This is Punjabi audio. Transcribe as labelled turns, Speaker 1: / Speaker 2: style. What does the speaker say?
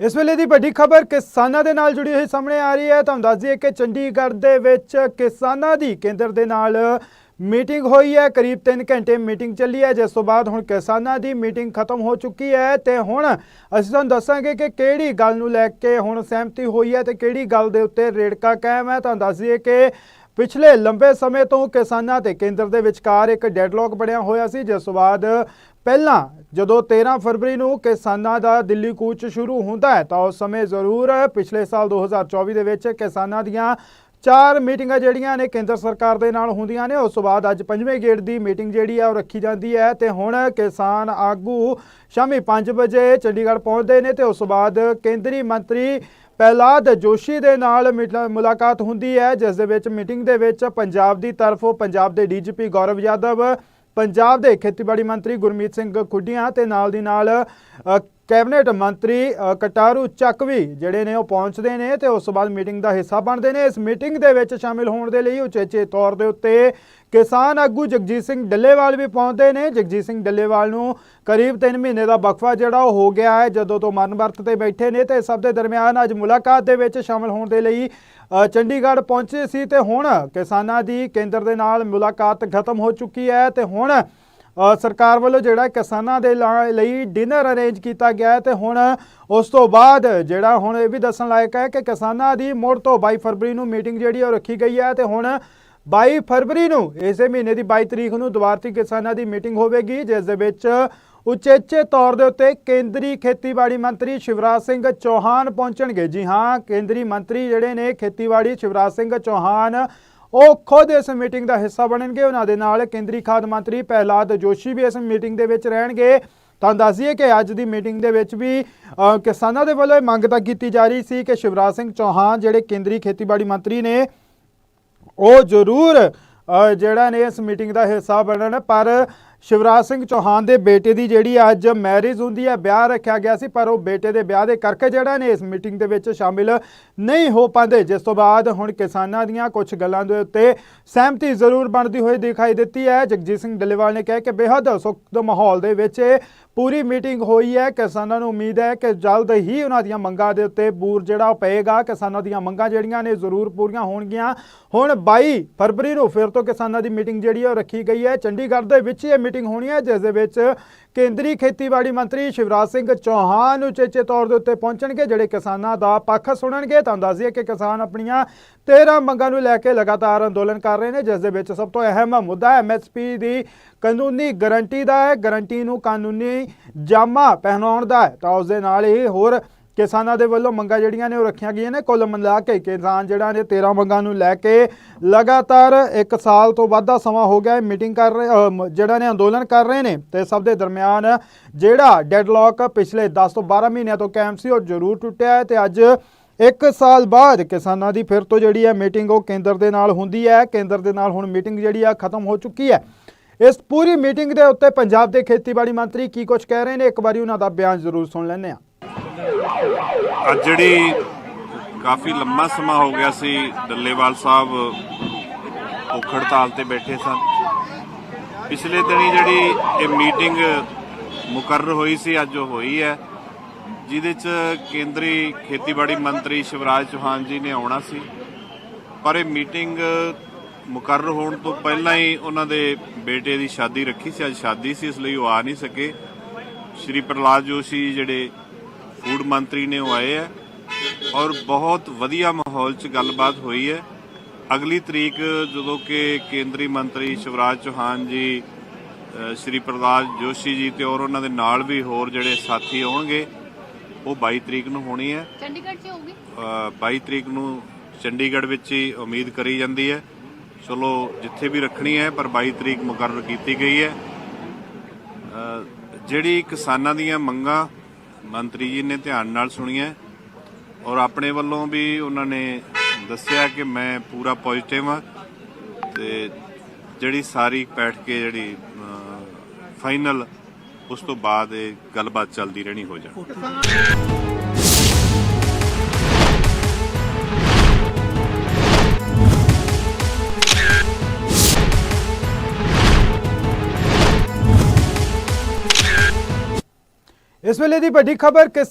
Speaker 1: ਇਸ ਵੇਲੇ ਦੀ ਵੱਡੀ ਖਬਰ ਕਿਸਾਨਾਂ ਦੇ ਨਾਲ ਜੁੜੀ ਹੋਈ ਸਾਹਮਣੇ ਆ ਰਹੀ ਹੈ। ਤੁਹਾਨੂੰ ਦੱਸ ਦਈਏ ਕਿ ਚੰਡੀਗੜ੍ਹ ਦੇ ਵਿੱਚ ਕਿਸਾਨਾਂ ਦੀ ਕੇਂਦਰ ਦੇ ਨਾਲ ਮੀਟਿੰਗ ਹੋਈ ਹੈ। ਕਰੀਬ 3 ਘੰਟੇ ਮੀਟਿੰਗ ਚੱਲੀ ਹੈ। ਜਿਸ ਤੋਂ ਬਾਅਦ ਹੁਣ ਕਿਸਾਨਾਂ ਦੀ ਮੀਟਿੰਗ ਖਤਮ ਹੋ ਚੁੱਕੀ ਹੈ ਤੇ ਹੁਣ ਅਸੀਂ ਤੁਹਾਨੂੰ ਦੱਸਾਂਗੇ ਕਿ ਕਿਹੜੀ ਗੱਲ ਨੂੰ ਲੈ ਕੇ ਹੁਣ ਸਹਿਮਤੀ ਹੋਈ ਹੈ ਤੇ ਕਿਹੜੀ ਗੱਲ ਦੇ ਉੱਤੇ ਰੇੜਕਾ ਕਾਇਮ ਹੈ। ਤੁਹਾਨੂੰ ਦੱਸ ਦਈਏ ਕਿ ਪਿਛਲੇ ਲੰਬੇ ਸਮੇਂ ਤੋਂ ਕਿਸਾਨਾਂ ਤੇ ਕੇਂਦਰ ਦੇ ਵਿਚਕਾਰ ਇੱਕ ਡੈਡਲੌਕ ਬਣਿਆ ਹੋਇਆ ਸੀ, ਜਿਸ ਤੋਂ ਬਾਅਦ ਪਹਿਲਾਂ ਜਦੋਂ 13 ਫਰਵਰੀ ਨੂੰ ਕਿਸਾਨਾਂ ਦਾ ਦਿੱਲੀ ਕੂਚ ਸ਼ੁਰੂ ਹੁੰਦਾ ਹੈ, ਤਾਂ ਉਸ ਸਮੇਂ ਜ਼ਰੂਰ ਪਿਛਲੇ ਸਾਲ 2024 ਦੇ ਵਿੱਚ ਕਿਸਾਨਾਂ ਦੀਆਂ ਚਾਰ ਮੀਟਿੰਗਾਂ ਜਿਹੜੀਆਂ ਨੇ ਕੇਂਦਰ ਸਰਕਾਰ ਦੇ ਨਾਲ ਹੁੰਦੀਆਂ ਨੇ, ਉਸ ਤੋਂ ਬਾਅਦ ਅੱਜ ਪੰਜਵੇਂ ਗੇੜ ਦੀ ਮੀਟਿੰਗ ਜਿਹੜੀ ਆ ਉਹ ਰੱਖੀ ਜਾਂਦੀ ਹੈ ਤੇ ਹੁਣ ਕਿਸਾਨ ਆਗੂ ਸ਼ਾਮੀ 5 ਵਜੇ ਚੰਡੀਗੜ੍ਹ ਪਹੁੰਚਦੇ ਨੇ ਤੇ ਉਸ ਤੋਂ ਬਾਅਦ ਕੇਂਦਰੀ ਮੰਤਰੀ ਪ੍ਰਹਿਲਾਦ ਜੋਸ਼ੀ ਦੇ ਨਾਲ ਮਿਲ- ਮੁਲਾਕਾਤ ਹੁੰਦੀ ਹੈ, ਜਿਸ ਦੇ ਵਿੱਚ ਮੀਟਿੰਗ ਦੇ ਵਿੱਚ ਪੰਜਾਬ ਦੀ ਤਰਫੋਂ ਪੰਜਾਬ ਦੇ ਡੀਜੀਪੀ ਗੌਰਵ ਯਾਦਵ, ਪੰਜਾਬ ਦੇ ਖੇਤੀਬਾੜੀ ਮੰਤਰੀ ਗੁਰਮੀਤ ਸਿੰਘ ਖੁੱਡੀਆਂ ਤੇ ਨਾਲ ਦੀ ਨਾਲ ਕੈਬਨਿਟ ਮੰਤਰੀ ਕਟਾਰੂ ਚੱਕ ਵੀ ਜਿਹੜੇ ਨੇ ਉਹ ਪਹੁੰਚਦੇ ਨੇ ਤੇ ਉਸ ਤੋਂ ਬਾਅਦ ਮੀਟਿੰਗ ਦਾ ਹਿੱਸਾ ਬਣਦੇ ਨੇ। ਇਸ ਮੀਟਿੰਗ ਦੇ ਵਿੱਚ ਸ਼ਾਮਿਲ ਹੋਣ ਦੇ ਲਈ ਉਚੇਚੇ ਤੌਰ ਦੇ ਉੱਤੇ ਕਿਸਾਨ ਆਗੂ ਜਗਜੀਤ ਸਿੰਘ ਡੱਲੇਵਾਲ ਵੀ ਪਹੁੰਚਦੇ ਨੇ। ਜਗਜੀਤ ਸਿੰਘ ਡੱਲੇਵਾਲ ਨੂੰ ਕਰੀਬ 3 ਮਹੀਨੇ ਦਾ ਵਕਫਾ ਜਿਹੜਾ ਉਹ ਹੋ ਗਿਆ ਹੈ, ਜਦੋਂ ਤੋਂ ਮਰਨ ਵਰਤ ਤੇ ਬੈਠੇ ਨੇ ਤੇ ਸਭ ਦੇ ਦਰਮਿਆਨ ਅੱਜ ਮੁਲਾਕਾਤ ਦੇ ਵਿੱਚ ਸ਼ਾਮਿਲ ਹੋਣ ਦੇ ਲਈ ਚੰਡੀਗੜ੍ਹ ਪਹੁੰਚੇ ਸੀ ਤੇ ਹੁਣ ਕਿਸਾਨਾਂ ਦੀ ਕੇਂਦਰ ਦੇ ਨਾਲ ਮੁਲਾਕਾਤ ਖਤਮ ਹੋ ਚੁੱਕੀ ਹੈ ਤੇ ਹੁਣ ਸਰਕਾਰ ਵੱਲੋਂ ਜਿਹੜਾ ਕਿਸਾਨਾਂ ਦੇ ਲਾ- ਲਈ ਡਿਨਰ ਅਰੇਂਜ ਕੀਤਾ ਗਿਆ ਹੈ ਤੇ ਹੁਣ ਉਸ ਤੋਂ ਬਾਅਦ ਜਿਹੜਾ ਹੁਣ ਇਹ ਵੀ ਦੱਸਣ ਲਾਇਕ ਹੈ ਕਿ ਕਿਸਾਨਾਂ ਦੀ ਮੁੜ ਤੋਂ 22 ਫਰਵਰੀ ਨੂੰ ਮੀਟਿੰਗ ਜਿਹੜੀ ਉਹ ਰੱਖੀ ਗਈ ਹੈ ਤੇ ਹੁਣ 22 ਫਰਵਰੀ ਨੂੰ ਇਸੇ ਮਹੀਨੇ ਦੀ 22 ਤਰੀਕ ਨੂੰ ਦੁਬਾਰਤੀ ਕਿਸਾਨਾਂ ਦੀ ਮੀਟਿੰਗ ਹੋਵੇਗੀ, ਜਿਸ ਦੇ ਵਿੱਚ ਉਚੇਚੇ ਤੌਰ ਦੇ ਉੱਤੇ ਕੇਂਦਰੀ ਖੇਤੀਬਾੜੀ ਮੰਤਰੀ ਸ਼ਿਵਰਾਜ ਸਿੰਘ ਚੌਹਾਨ ਪਹੁੰਚਣਗੇ। ਜੀ ਹਾਂ, ਕੇਂਦਰੀ ਮੰਤਰੀ ਜਿਹੜੇ ਨੇ ਖੇਤੀਬਾੜੀ ਸ਼ਿਵਰਾਜ ਸਿੰਘ ਚੌਹਾਨ ਉਹ ਖੁਦ ਇਸ ਮੀਟਿੰਗ ਦਾ ਹਿੱਸਾ ਬਣਨਗੇ। ਉਹਨਾਂ ਦੇ ਨਾਲ ਕੇਂਦਰੀ ਖਾਦ ਮੰਤਰੀ ਪ੍ਰਹਿਲਾਦ ਜੋਸ਼ੀ ਵੀ ਇਸ ਮੀਟਿੰਗ ਦੇ ਵਿੱਚ ਰਹਿਣਗੇ। ਤੁਹਾਨੂੰ ਦੱਸ ਦਈਏ ਕਿ ਅੱਜ ਦੀ ਮੀਟਿੰਗ ਦੇ ਵਿੱਚ ਵੀ ਕਿਸਾਨਾਂ ਦੇ ਵੱਲੋਂ ਇਹ ਮੰਗ ਤਾਂ ਕੀਤੀ ਜਾ ਰਹੀ ਸੀ ਕਿ ਸ਼ਿਵਰਾਜ ਸਿੰਘ ਚੌਹਾਨ ਜਿਹੜੇ ਕੇਂਦਰੀ ਖੇਤੀਬਾੜੀ ਮੰਤਰੀ ਨੇ, ਉਹ ਜ਼ਰੂਰ ਜਿਹੜਾ ਨੇ ਇਸ ਮੀਟਿੰਗ ਦਾ ਹਿੱਸਾ ਬਣਨ। ਪਰ ਸ਼ਿਵਰਾਜ ਸਿੰਘ ਚੌਹਾਨ ਦੇ ਬੇਟੇ ਦੀ ਜਿਹੜੀ ਅੱਜ ਮੈਰਿਜ ਹੁੰਦੀ ਹੈ ਵਿਆਹ ਰੱਖਿਆ ਗਿਆ ਸੀ, ਪਰ ਉਹ ਬੇਟੇ ਦੇ ਵਿਆਹ ਦੇ ਕਰਕੇ ਜਿਹੜਾ ਨੇ ਇਸ ਮੀਟਿੰਗ ਦੇ ਵਿੱਚ ਸ਼ਾਮਿਲ ਨਹੀਂ ਹੋ ਪਾਉਂਦੇ। ਜਿਸ ਤੋਂ ਬਾਅਦ ਹੁਣ ਕਿਸਾਨਾਂ ਦੀਆਂ ਕੁਝ ਗੱਲਾਂ ਦੇ ਉੱਤੇ ਸਹਿਮਤੀ ਜ਼ਰੂਰ ਬਣਦੀ ਹੋਈ ਦਿਖਾਈ ਦਿੱਤੀ ਹੈ। ਜਗਜੀਤ ਸਿੰਘ ਡੱਲੇਵਾਲ ਨੇ ਕਿਹਾ ਕਿ ਬੇਹੱਦ ਸੁਖਦ ਮਾਹੌਲ ਦੇ ਵਿੱਚ ਇਹ ਪੂਰੀ ਮੀਟਿੰਗ ਹੋਈ ਹੈ। ਕਿਸਾਨਾਂ ਨੂੰ ਉਮੀਦ ਹੈ ਕਿ ਜਲਦ ਹੀ ਉਹਨਾਂ ਦੀਆਂ ਮੰਗਾਂ ਦੇ ਉੱਤੇ ਬੂਰ ਜਿਹੜਾ ਉਹ ਪਏਗਾ। ਕਿਸਾਨਾਂ ਦੀਆਂ ਮੰਗਾਂ ਜਿਹੜੀਆਂ ਨੇ ਜ਼ਰੂਰ ਪੂਰੀਆਂ ਹੋਣਗੀਆਂ। ਹੁਣ 22 ਫਰਵਰੀ ਨੂੰ ਫਿਰ ਤੋਂ ਕਿਸਾਨਾਂ ਦੀ ਮੀਟਿੰਗ ਜਿਹੜੀ ਹੈ ਉਹ ਰੱਖੀ ਗਈ ਹੈ। ਚੰਡੀਗੜ੍ਹ ਦੇ ਵਿੱਚ ਇਹ ਮੀਟਿੰਗ ਹੋਣੀ ਹੈ, ਜਿਸ ਦੇ ਵਿੱਚ ਕੇਂਦਰੀ ਖੇਤੀਬਾੜੀ ਮੰਤਰੀ ਸ਼ਿਵਰਾਜ ਸਿੰਘ ਚੌਹਾਨ ਉਚੇਚੇ ਤੌਰ ਦੇ ਉੱਤੇ ਪਹੁੰਚਣਗੇ, ਜਿਹੜੇ ਕਿਸਾਨਾਂ ਦਾ ਪੱਖ ਸੁਣਨਗੇ। ਤੁਹਾਨੂੰ ਦੱਸ ਦਈਏ ਕਿ ਕਿਸਾਨ ਆਪਣੀਆਂ 13 ਮੰਗਾਂ ਨੂੰ ਲੈ ਕੇ ਲਗਾਤਾਰ ਅੰਦੋਲਨ ਕਰ ਰਹੇ ਨੇ, ਜਿਸ ਦੇ ਵਿੱਚ ਸਭ ਤੋਂ ਅਹਿਮ ਮੁੱਦਾ ਐਮਐਸਪੀ ਦੀ ਕਾਨੂੰਨੀ ਗਾਰੰਟੀ ਦਾ ਹੈ। ਗਾਰੰਟੀ ਨੂੰ ਕਾਨੂੰਨੀ ਜਾਮਾ ਪਹਿਨਾਉਣ ਦਾ ਹੈ। ਤਾਂ ਉਸ ਦੇ ਨਾਲ ਹੀ ਹੋਰ ਕਿਸਾਨਾਂ ਦੇ ਵੱਲੋਂ ਮੰਗਾਂ ਜਿਹੜੀਆਂ ਨੇ ਉਹ ਰੱਖੀਆਂ ਗਈਆਂ ਨੇ। ਕੁੱਲ ਮਿਲਾ ਕੇ ਕਿਸਾਨ ਜਿਹੜਾ ਨੇ 13 ਮੰਗਾਂ ਨੂੰ ਲੈ ਕੇ ਲਗਾਤਾਰ 1 ਸਾਲ ਤੋਂ ਵੱਧ ਦਾ ਸਮਾਂ ਹੋ ਗਿਆ ਹੈ। ਮੀਟਿੰਗ ਕਰ ਰਹੇ ਜਿਹੜਾ ਨੇ ਅੰਦੋਲਨ ਕਰ ਰਹੇ ਨੇ ਤੇ ਸਭ ਦੇ ਦਰਮਿਆਨ ਜਿਹੜਾ ਡੈਡਲੌਕ ਪਿਛਲੇ 10 ਤੋਂ 12 ਮਹੀਨਿਆਂ ਤੋਂ ਕਾਇਮ ਸੀ, ਉਹ ਜ਼ਰੂਰ ਟੁੱਟਿਆ ਹੈ ਤੇ ਅੱਜ ਇੱਕ ਸਾਲ ਬਾਅਦ ਕਿਸਾਨਾਂ ਦੀ ਫਿਰ ਤੋਂ ਜਿਹੜੀ ਹੈ ਮੀਟਿੰਗ ਉਹ ਕੇਂਦਰ ਦੇ ਨਾਲ ਹੁੰਦੀ ਹੈ। ਕੇਂਦਰ ਦੇ ਨਾਲ ਹੁਣ ਮੀਟਿੰਗ ਜਿਹੜੀ ਆ, ਖਤਮ ਹੋ ਚੁੱਕੀ ਹੈ। ਇਸ ਪੂਰੀ ਮੀਟਿੰਗ ਦੇ ਉੱਤੇ ਪੰਜਾਬ ਦੇ ਖੇਤੀਬਾੜੀ ਮੰਤਰੀ ਕੀ ਕੁਝ ਕਹਿ ਰਹੇ ਨੇ? ਇੱਕ ਵਾਰੀ ਉਹਨਾਂ ਦਾ ਬਿਆਨ ਜ਼ਰੂਰ ਸੁਣ ਲੈਂਦੇ ਹਾਂ।
Speaker 2: ਅੱਜ ਜਿਹੜੀ ਕਾਫੀ ਲੰਮਾ ਸਮਾਂ ਹੋ ਗਿਆ ਸੀ, ਡੱਲੇਵਾਲ ਸਾਹਿਬ ਭੁੱਖ ਹੜਤਾਲ ਤੇ ਬੈਠੇ ਸਨ। ਪਿਛਲੇ ਦਿਨੀ ਜਿਹੜੀ ਇਹ ਮੀਟਿੰਗ ਮੁਕਰਰ ਹੋਈ ਸੀ, ਅੱਜ ਉਹ ਹੋਈ ਹੈ। ਜਿਹਦੇ ਚ ਕੇਂਦਰੀ ਖੇਤੀਬਾੜੀ ਮੰਤਰੀ ਸ਼ਿਵਰਾਜ ਚੌਹਾਨ ਜੀ ਨੇ ਆਉਣਾ ਸੀ। ਪਰ ਇਹ ਮੀਟਿੰਗ ਮੁਕਰਰ ਹੋਣ ਤੋਂ ਪਹਿਲਾਂ ਹੀ ਉਹਨਾਂ ਦੇ ਬੇਟੇ ਦੀ ਸ਼ਾਦੀ ਰੱਖੀ ਸੀ। ਅੱਜ ਸ਼ਾਦੀ ਸੀ, ਇਸ ਲਈ ਉਹ ਆ ਨਹੀਂ ਸਕੇ। ਸ਼੍ਰੀ ਪ੍ਰਹਲਾਦ ਜੋਸ਼ੀ ਜਿਹੜੇ ਫੂਡ ਮੰਤਰੀ ਨੇ ਉਹ ਆਏ ਹੈ ਔਰ ਬਹੁਤ ਵਧੀਆ ਮਾਹੌਲ 'ਚ ਗੱਲਬਾਤ ਹੋਈ ਹੈ। ਅਗਲੀ ਤਰੀਕ ਜਦੋਂ ਕਿ ਕੇਂਦਰੀ ਮੰਤਰੀ ਸ਼ਿਵਰਾਜ ਚੌਹਾਨ ਜੀ ਸ਼੍ਰੀ ਪ੍ਰਹਲਾਦ ਜੋਸ਼ੀ ਜੀ ਤੇ ਔਰ ਉਹਨਾਂ ਦੇ ਨਾਲ ਵੀ ਹੋਰ ਜਿਹੜੇ ਸਾਥੀ ਆਉਣਗੇ ਉਹ 22 ਤਰੀਕ ਨੂੰ ਹੋਣੀ ਹੈ।
Speaker 3: ਚੰਡੀਗੜ੍ਹ 'ਚ ਹੋਊਗੀ?
Speaker 2: ਅ, 22 ਤਰੀਕ ਨੂੰ ਚੰਡੀਗੜ੍ਹ ਵਿੱਚ ਹੀ ਉਮੀਦ ਕਰੀ ਜਾਂਦੀ ਹੈ। ਚਲੋ ਜਿੱਥੇ ਵੀ ਰੱਖਣੀ ਹੈ ਪਰ 22 ਤਰੀਕ ਮੁਕਰਰ ਕੀਤੀ ਗਈ ਹੈ। ਜਿਹੜੀ ਕਿਸਾਨਾਂ ਦੀਆਂ ਮੰਗਾਂ ਮੰਤਰੀ ਜੀ ਨੇ ਧਿਆਨ ਨਾਲ ਸੁਣੀਆਂ ਔਰ ਆਪਣੇ ਵੱਲੋਂ ਵੀ ਉਹਨਾਂ ਨੇ ਦੱਸਿਆ ਕਿ ਮੈਂ ਪੂਰਾ ਪੋਜ਼ਿਟਿਵ ਹਾਂ ਤੇ ਜਿਹੜੀ ਸਾਰੀ ਬੈਠ ਕੇ ਜਿਹੜੀ ਫਾਈਨਲ ਉਸ ਤੋਂ ਬਾਅਦ ਇਹ ਗੱਲਬਾਤ ਚੱਲਦੀ ਰਹਿਣੀ ਹੋ ਜਾਣੀ।
Speaker 1: ਇਸ ਵੇਲੇ ਦੀ ਵੱਡੀ ਖਬਰ ਕਿ